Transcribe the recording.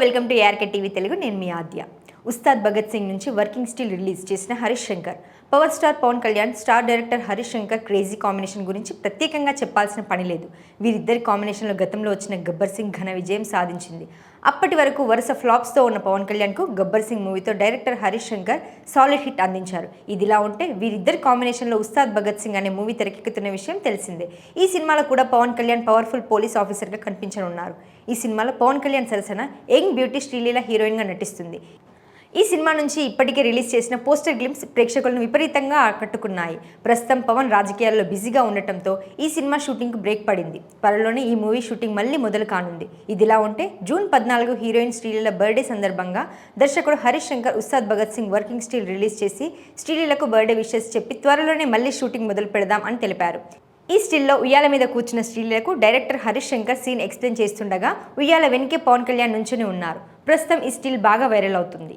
Welcome to ARK TV Telugu. నేను మీ ఆద్య. ఉస్తాద్ భగత్ సింగ్ నుంచి వర్కింగ్ స్టిల్ రిలీజ్ చేసిన Harish Shankar. Power star Pawan Kalyan star director Harish Shankar crazy combination గురించి ప్రత్యేకంగా చెప్పాల్సిన పని లేదు. వీరిద్దరి కాంబినేషన్లో గతంలో వచ్చిన గబ్బర్ సింగ్ ఘన విజయం సాధించింది. అప్పటి వరకు వరుస ఫ్లాప్స్తో ఉన్న పవన్ కళ్యాణ్కు గబ్బర్ సింగ్ మూవీతో director Harish Shankar solid hit అందించారు. ఇదిలా ఉంటే వీరిద్దరి కాంబినేషన్లో ఉస్తాద్ భగత్ సింగ్ అనే మూవీ తెరకెక్కుతున్న విషయం తెలిసిందే. ఈ సినిమాలో కూడా పవన్ కళ్యాణ్ పవర్ఫుల్ పోలీస్ ఆఫీసర్గా కనిపించనున్నారు. ఈ సినిమాలో పవన్ కళ్యాణ్ సరసన యంగ్ బ్యూటీ శ్రీలీల హీరోయిన్గా నటిస్తుంది. ఈ సినిమా నుంచి ఇప్పటికే రిలీజ్ చేసిన పోస్టర్ గ్లిమ్స్ ప్రేక్షకులను విపరీతంగా ఆకట్టుకున్నాయి. ప్రస్తుతం పవన్ రాజకీయాల్లో బిజీగా ఉండటంతో ఈ సినిమా షూటింగ్కు బ్రేక్ పడింది. త్వరలోనే ఈ మూవీ షూటింగ్ మళ్ళీ మొదలు కానుంది. ఇదిలా ఉంటే జూన్ పద్నాలుగు హీరోయిన్ శ్రీలీల బర్త్డే సందర్భంగా దర్శకుడు Harish Shankar Ustaad Bhagat Singh working still release చేసి శ్రీలీలకు బర్త్డే విషెస్ చెప్పి త్వరలోనే మళ్ళీ షూటింగ్ మొదలు పెడదాం అని తెలిపారు. ఈ స్టిల్లో ఉయ్యాల మీద కూర్చున్న స్త్రీలకు director Harish Shankar scene explain చేస్తుండగా ఉయ్యాల వెనుకే పవన్ కళ్యాణ్ నుంచుని ఉన్నారు. ప్రస్తుతం ఈ స్టిల్ బాగా వైరల్ అవుతుంది.